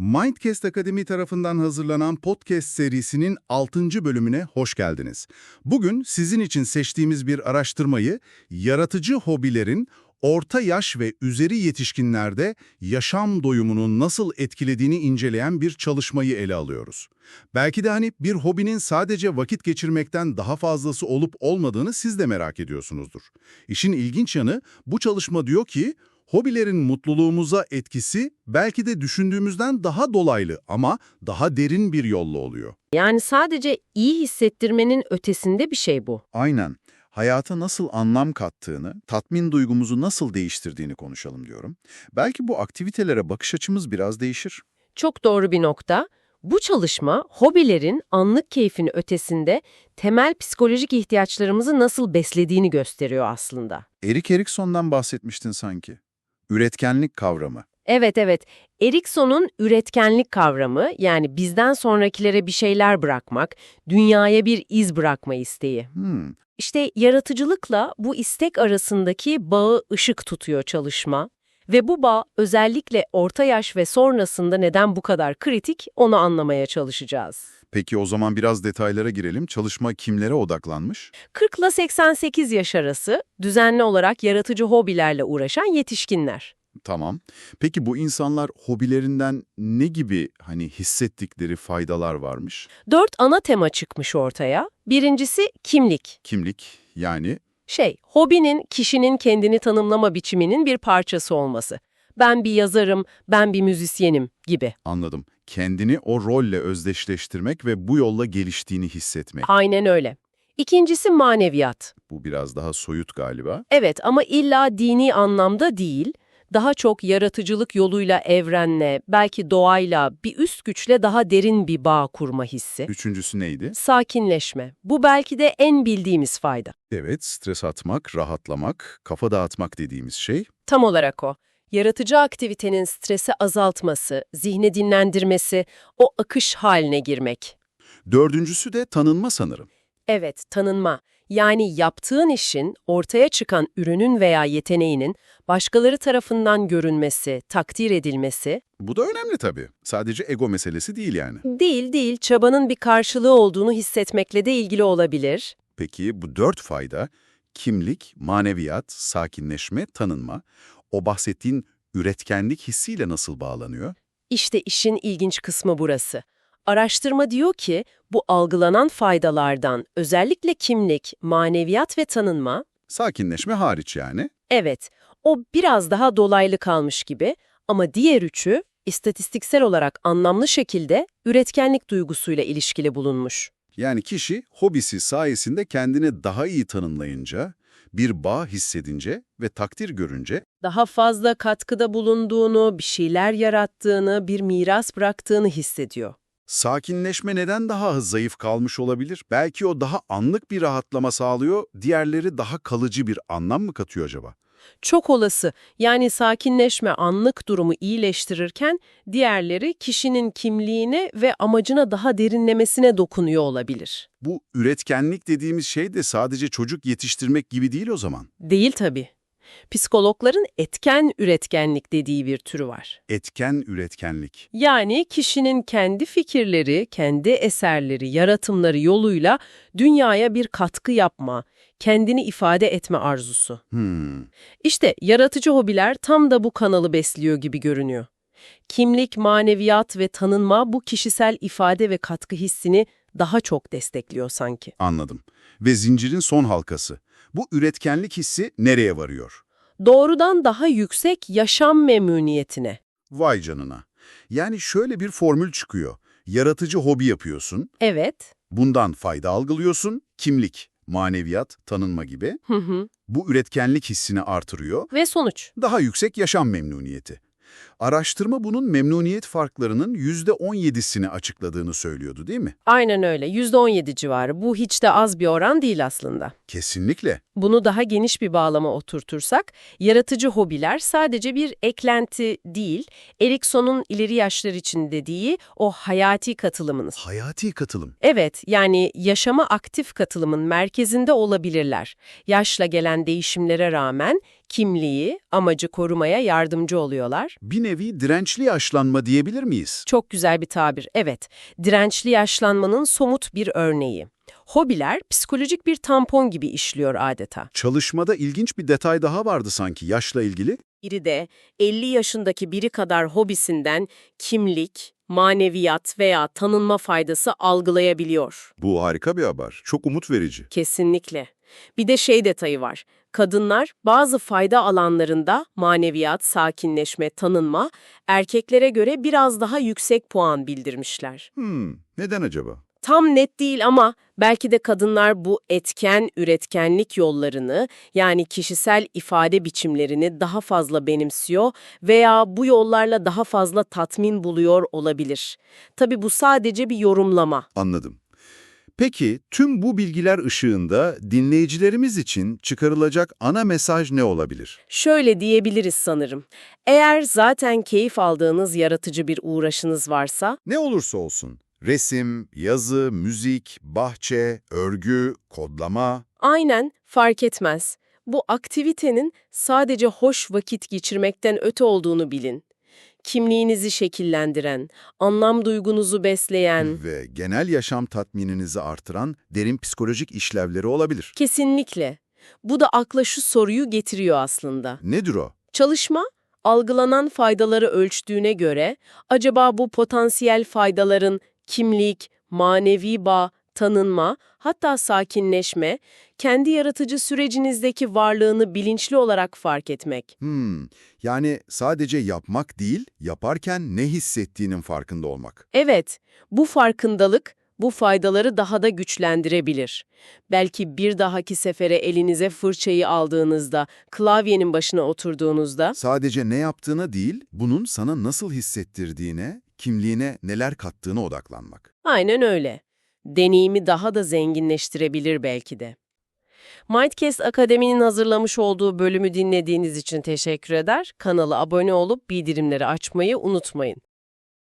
Mindcast Akademi tarafından hazırlanan podcast serisinin 6. bölümüne hoş geldiniz. Bugün sizin için seçtiğimiz bir araştırmayı yaratıcı hobilerin orta yaş ve üzeri yetişkinlerde yaşam doyumunu nasıl etkilediğini inceleyen bir çalışmayı ele alıyoruz. Belki de hani bir hobinin sadece vakit geçirmekten daha fazlası olup olmadığını siz de merak ediyorsunuzdur. İşin ilginç yanı bu çalışma diyor ki Hobilerin mutluluğumuza etkisi belki de düşündüğümüzden daha dolaylı ama daha derin bir yolla oluyor. Yani sadece iyi hissettirmenin ötesinde bir şey bu. Aynen. Hayata nasıl anlam kattığını, tatmin duygumuzu nasıl değiştirdiğini konuşalım diyorum. Belki bu aktivitelere bakış açımız biraz değişir. Çok doğru bir nokta. Bu çalışma hobilerin anlık keyfin ötesinde temel psikolojik ihtiyaçlarımızı nasıl beslediğini gösteriyor aslında. Erik Erikson'dan bahsetmiştin sanki. Üretkenlik kavramı. Evet evet, Erikson'un üretkenlik kavramı yani bizden sonrakilere bir şeyler bırakmak, dünyaya bir iz bırakma isteği. Hmm, İşte yaratıcılıkla bu istek arasındaki bağı ışık tutuyor çalışma ve bu bağ özellikle orta yaş ve sonrasında neden bu kadar kritik onu anlamaya çalışacağız. Peki o zaman biraz detaylara girelim. Çalışma kimlere odaklanmış? 40 ile 88 yaş arası düzenli olarak yaratıcı hobilerle uğraşan yetişkinler. Tamam. Peki bu insanlar hobilerinden ne gibi hani hissettikleri faydalar varmış? Dört ana tema çıkmış ortaya. Birincisi kimlik. Kimlik yani Şey, hobinin kişinin kendini tanımlama biçiminin bir parçası olması. Ben bir yazarım, ben bir müzisyenim gibi. anladım. Kendini o rolle özdeşleştirmek ve bu yolla geliştiğini hissetmek. Aynen öyle. İkincisi maneviyat. Bu biraz daha soyut galiba. Evet ama illa dini anlamda değil, daha çok yaratıcılık yoluyla evrenle, belki doğayla, bir üst güçle daha derin bir bağ kurma hissi. Üçüncüsü neydi? Sakinleşme. Bu belki de en bildiğimiz fayda. Evet, stres atmak, rahatlamak, kafa dağıtmak dediğimiz şey. Tam olarak o. Yaratıcı aktivitenin stresi azaltması, zihni dinlendirmesi, o akış haline girmek. Dördüncüsü de tanınma sanırım. Evet, tanınma. Yani yaptığın işin, ortaya çıkan ürünün veya yeteneğinin başkaları tarafından görünmesi, takdir edilmesi, Bu da önemli tabii. Sadece ego meselesi değil yani. değil değil çabanın bir karşılığı olduğunu hissetmekle de ilgili olabilir. Peki bu dört fayda, kimlik, maneviyat, sakinleşme, tanınma, o bahsettiğin üretkenlik hissiyle nasıl bağlanıyor? İşte işin ilginç kısmı burası. Araştırma diyor ki bu algılanan faydalardan özellikle kimlik, maneviyat ve tanınma, Sakinleşme hariç yani. evet o biraz daha dolaylı kalmış gibi ama diğer üçü istatistiksel olarak anlamlı şekilde üretkenlik duygusuyla ilişkili bulunmuş. Yani kişi hobisi sayesinde kendini daha iyi tanımlayınca, bir bağ hissedince ve takdir görünce Daha fazla katkıda bulunduğunu, bir şeyler yarattığını, bir miras bıraktığını hissediyor. Sakinleşme neden daha zayıf kalmış olabilir? Belki o daha anlık bir rahatlama sağlıyor, diğerleri daha kalıcı bir anlam mı katıyor acaba? Çok olası. Yani sakinleşme anlık durumu iyileştirirken diğerleri kişinin kimliğine ve amacına daha derinlemesine dokunuyor olabilir. Bu üretkenlik dediğimiz şey de sadece çocuk yetiştirmek gibi değil o zaman. Değil tabii. Psikologların etken üretkenlik dediği bir türü var. Etken üretkenlik. Yani kişinin kendi fikirleri, kendi eserleri, yaratımları yoluyla dünyaya bir katkı yapma, kendini ifade etme arzusu. Hmm. İşte yaratıcı hobiler tam da bu kanalı besliyor gibi görünüyor. Kimlik, maneviyat ve tanınma bu kişisel ifade ve katkı hissini daha çok destekliyor sanki. Anladım. Ve zincirin son halkası. Bu üretkenlik hissi nereye varıyor? Doğrudan daha yüksek yaşam memnuniyetine. Vay canına. Yani şöyle bir formül çıkıyor. Yaratıcı hobi yapıyorsun, Evet. bundan fayda algılıyorsun, kimlik, maneviyat, tanınma gibi. Hı hı. Bu üretkenlik hissini artırıyor, Ve sonuç. daha yüksek yaşam memnuniyeti. Araştırma bunun memnuniyet farklarının %17'sini açıkladığını söylüyordu değil mi? Aynen öyle. %17 civarı. Bu hiç de az bir oran değil aslında. Kesinlikle. Bunu daha geniş bir bağlama oturtursak, yaratıcı hobiler sadece bir eklenti değil, Erikson'un ileri yaşlar için dediği o hayati katılımınız. Hayati katılım. Evet, yani yaşama aktif katılımın merkezinde olabilirler. Yaşla gelen değişimlere rağmen kimliği, amacı korumaya yardımcı oluyorlar. Bir nevi dirençli yaşlanma diyebilir miyiz? Çok güzel bir tabir, evet. Dirençli yaşlanmanın somut bir örneği. Hobiler psikolojik bir tampon gibi işliyor adeta. Çalışmada ilginç bir detay daha vardı sanki yaşla ilgili. Biri de 50 yaşındaki biri kadar hobisinden kimlik, maneviyat veya tanınma faydası algılayabiliyor. Bu harika bir haber. Çok umut verici. Kesinlikle. Bir de şey detayı var. Kadınlar bazı fayda alanlarında maneviyat, sakinleşme, tanınma erkeklere göre biraz daha yüksek puan bildirmişler. Hmm, neden acaba? Tam net değil ama belki de kadınlar bu etken üretkenlik yollarını yani kişisel ifade biçimlerini daha fazla benimsiyor veya bu yollarla daha fazla tatmin buluyor olabilir. Tabii bu sadece bir yorumlama. Anladım. Peki tüm bu bilgiler ışığında dinleyicilerimiz için çıkarılacak ana mesaj ne olabilir? Şöyle diyebiliriz sanırım. Eğer zaten keyif aldığınız yaratıcı bir uğraşınız varsa, Ne olursa olsun. Resim, yazı, müzik, bahçe, örgü, kodlama. aynen fark etmez. Bu aktivitenin sadece hoş vakit geçirmekten öte olduğunu bilin. Kimliğinizi şekillendiren, anlam duygunuzu besleyen, ve genel yaşam tatmininizi artıran derin psikolojik işlevleri olabilir. kesinlikle. Bu da akla şu soruyu getiriyor aslında. Nedir o? Çalışma, algılanan faydaları ölçtüğüne göre, acaba bu potansiyel faydaların kimlik, manevi bağ, tanınma, hatta sakinleşme, kendi yaratıcı sürecinizdeki varlığını bilinçli olarak fark etmek. Hmm, yani sadece yapmak değil, yaparken ne hissettiğinin farkında olmak. Evet, bu farkındalık bu faydaları daha da güçlendirebilir. Belki bir dahaki sefere elinize fırçayı aldığınızda, klavyenin başına oturduğunuzda, Sadece ne yaptığına değil, bunun sana nasıl hissettirdiğine, kimliğine neler kattığına odaklanmak. aynen öyle. Deneyimi daha da zenginleştirebilir belki de. Mindcast Akademi'nin hazırlamış olduğu bölümü dinlediğiniz için teşekkür eder. Kanala abone olup bildirimleri açmayı unutmayın.